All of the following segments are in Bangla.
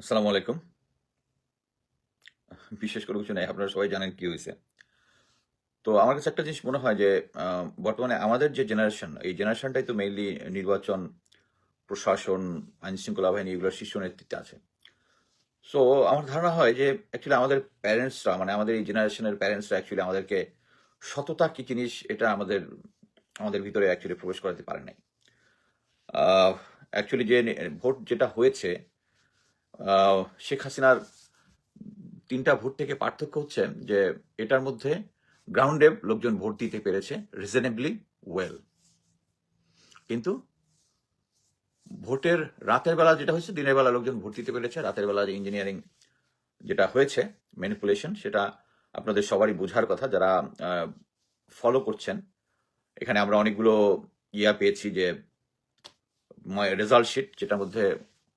আসসালামু আলাইকুম। বিশেষ করে কিছু নেই, আপনারা সবাই জানেন কি হয়েছে। তো আমার কাছে একটা জিনিস মনে হয় যে বর্তমানে আমাদের যে জেনারেশন এই জেনারেশনটাই তো মেইনলি নির্বাচন, প্রশাসন আইন শৃঙ্খলা বাহিনী এগুলোর শীর্ষ নেতৃত্বে আছে। সো আমার ধারণা হয় যে অ্যাকচুয়ালি আমাদের প্যারেন্টসরা মানে আমাদের এই জেনারেশনের প্যারেন্টসরা অ্যাকচুয়ালি আমাদেরকে সততা কি জিনিস, এটা আমাদের আমাদের ভিতরে অ্যাকচুয়ালি প্রবেশ করাতে পারে নাই। অ্যাকচুয়ালি যে ভোট যেটা হয়েছে শেখ হাসিনার তিনটা ভোট থেকে পার্থক্য হচ্ছে যে এটার মধ্যে গ্রাউন্ডে লোকজন ভোট দিতে পেরেছে রিজনেবলি ওয়েল কিন্তু ভোটের রাতের বেলা যেটা হয়েছে, দিনের বেলা লোকজন ভোট দিতে পেরেছে, রাতের বেলা যে ইঞ্জিনিয়ারিং যেটা হয়েছে ম্যানিপুলেশন সেটা আপনাদের সবারই বোঝার কথা যারা ফলো করছেন। এখানে আমরা অনেকগুলো ইয়া পেয়েছি যে রেজাল্ট শিট যেটার মধ্যে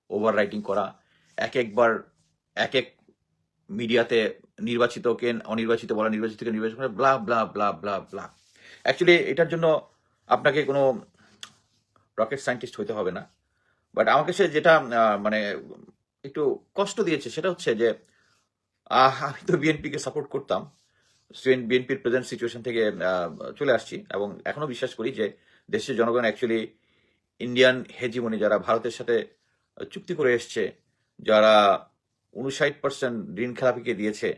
ওভার রাইটিং করা এক একবার এক এক মিডিয়াতে নির্বাচিতকে অনির্বাচিত, বলা নির্বাচিতকে নির্বাচিত করে blah blah blah blah blah actually এটার জন্য আপনাকে কোনো রকেট সায়েন্টিস্ট হইতে হবে না। বাট আমাকে সে যেটা মানে একটু কষ্ট দিয়েছে, সেটা হচ্ছে যে আমি তো বিএনপিকে সাপোর্ট করতাম। বিএনপির প্রেজেন্ট সিচুয়েশন থেকে চলে আসছি এবং এখনও বিশ্বাস করি যে, দেশের জনগণ অ্যাকচুয়ালি ইন্ডিয়ান হেজিমনি যারা ভারতের সাথে চুক্তি করে এসছে যারা উনষাট পার্সেন্ট ঋণ খেলাপিকে দিয়েছে,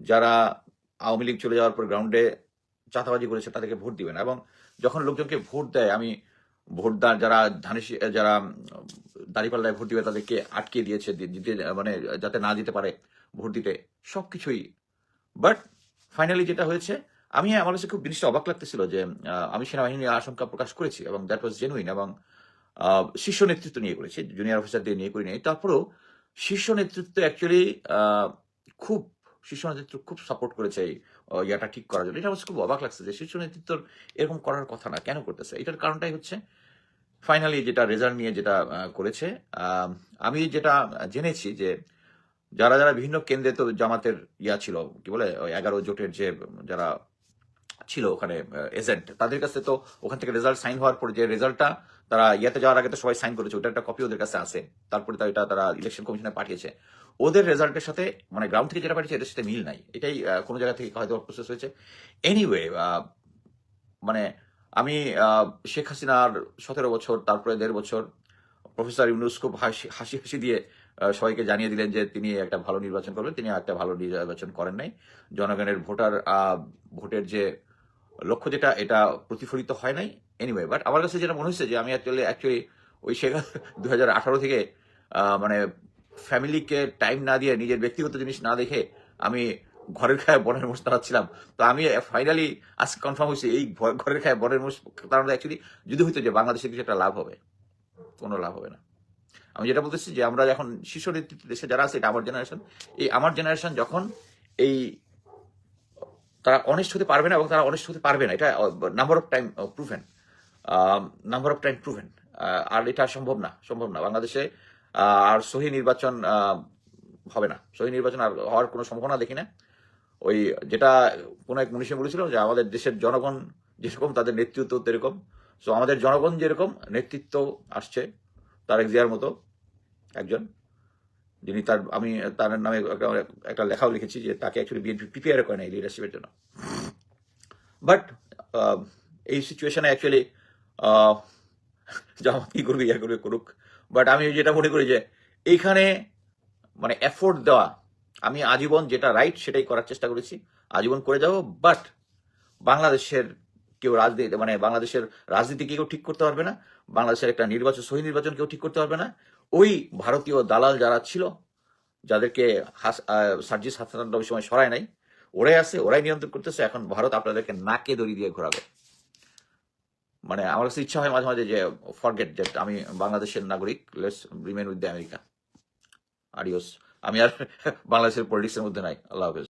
যারা আওয়ামী লীগ চলে যাওয়ার পর গ্রাউন্ডে চাঁদাবাজি করেছে, তাদেরকে ভোট দিবেন এবং যখন লোকজনকে ভোট দেয়, আমি ভোটদার যারা ধানেশি, যারা দাঁড়িপাল্লায় ভোট দিবে, তাদেরকে আটকে দিয়েছে দিতে মানে যাতে না দিতে পারে ভোট দিতে সব কিছুই বাট ফাইনালি যেটা হয়েছে, আমি, আমার কাছে খুব জিনিসটা অবাক লাগতেছিল যে আমি সেনাবাহিনী নিয়ে আশঙ্কা প্রকাশ করেছি এবং দ্যাট ওয়াজ জেনুইন এবং শীর্ষ নেতৃত্ব নিয়ে করেছে জুনিয়র অফিসারদের নিয়ে করি নাই তারপরেও শীর্ষ নেতৃত্ব অ্যাকচুয়ালি খুব, শীর্ষ নেতৃত্ব খুব সাপোর্ট করেছে এই ইয়াটা ঠিক করার জন্য। এটা আমার খুব অবাক লাগছে যে শীর্ষ নেতৃত্বর এরকম করার কথা না, কেন করতেছে? এটার কারণটাই হচ্ছে ফাইনালি যেটা রেজাল্ট নিয়ে যেটা করেছে আমি যেটা জেনেছি যে যারা যারা বিভিন্ন কেন্দ্রে তো জামাতের ইয়া ছিল, কি বলে এগারো জোটের যে যারা ছিল ওখানে এজেন্ট তাদের কাছে তো ওখান থেকে রেজাল্ট সাইন হওয়ার পর যে রেজাল্টটা তারা ইয়াতে যাওয়ার আগে তো সবাই সাইন করেছে ওটা একটা কপি ওদের কাছে আছে। তারপরে এটা তারা ইলেকশন কমিশনে পাঠিয়েছে। ওদের রেজাল্টের সাথে মানে গ্রাউন্ড থেকে যেটা পাঠিয়েছে, এদের সাথে মিল নাই। এটাই কোনো জায়গা থেকে হয়তো প্রসেস হয়েছে। এনিওয়ে মানে আমি শেখ হাসিনার সতেরো বছর, তারপরে দেড় বছর প্রফেসর ইউনুস খুব হাসি হাসি হাসি দিয়ে সবাইকে জানিয়ে দিলেন যে তিনি একটা ভালো নির্বাচন করবেন। তিনি একটা ভালো নির্বাচন করেন নাই। জনগণের ভোটার ভোটের যে লক্ষ্য যেটা, এটা প্রতিফলিত হয় নাই। এনিওয়ে বাট আমার কাছে যেটা মনে হচ্ছে যে আমি অ্যাকচুয়ালি অ্যাকচুয়ালি ওই শেখ দু থেকে মানে ফ্যামিলিকে টাইম না দিয়ে নিজের ব্যক্তিগত জিনিস না দেখে আমি ঘরের খায় বনের মোষ তাড়াচ্ছিলাম। তো আমি ফাইনালি আজ কনফার্ম হয়েছি, এই ঘরের খায় বনের মোষ তাড়ানো অ্যাকচুয়ালি যদি হইতো যে বাংলাদেশে কিছু একটা লাভ হবে, কোনো লাভ হবে না। আমি যেটা বলতেছি যে আমরা এখন শীর্ষ নেতৃত্ব দেশে যারা আছে, এটা আমার জেনারেশন এই আমার জেনারেশন যখন এই তারা অনেস্ট হতে পারবে না এবং তারা অনেস্ট হতে পারবে না। এটা number of time proven number of time proven আর এটা সম্ভব না সম্ভব না। বাংলাদেশে আর সহি নির্বাচন হবে না। সহি নির্বাচন আর হওয়ার কোনো সম্ভাবনা দেখি না। ওই যেটা কোনো এক মনীষী বলেছিল যে আমাদের দেশের জনগণ যেরকম, তাদের নেতৃত্ব তেরকম। সো আমাদের জনগণ যেরকম, নেতৃত্ব আসছে, তারেক জিয়ার মতো একজন। যিনি তার, আমি তার নামে একটা লেখাও লিখেছি যে তাকে অ্যাকচুয়ালি বিএনপি প্রিপেয়ার করে নাই লিডারশিপের জন্য। বাট এই সিচুয়েশনে অ্যাকচুয়ালি জামাত কি করবে, ইয়া করবে, করুক। বাট আমি যেটা মনে করি যে এইখানে মানে এফোর্ট দেওয়া, আমি আজীবন যেটা রাইট সেটাই করার চেষ্টা করেছি, আজীবন করে যাব। বাট বাংলাদেশের কেউ রাজনীতি মানে বাংলাদেশের রাজনীতি কেউ ঠিক করতে পারবে না, বাংলাদেশের একটা নির্বাচন, সহি নির্বাচন কেউ ঠিক করতে পারবে না। ওই ভারতীয় দালাল যারা ছিল, যাদেরকে সার্জিস হাসান ওই সময় সরায় নাই, ওরাই আছে, ওরাই নিয়ন্ত্রণ করতেছে, এখন ভারত আপনাদেরকে নাকে দড়ি দিয়ে ঘোরাবে। মানে আমার কাছে ইচ্ছা হয় মাঝে মাঝে যে ফরগেট যে আমি বাংলাদেশের নাগরিক let's remain with the America আডিওস আমি আর বাংলাদেশের পলিটিক্সের মধ্যে নাই। আল্লাহ হাফেজ।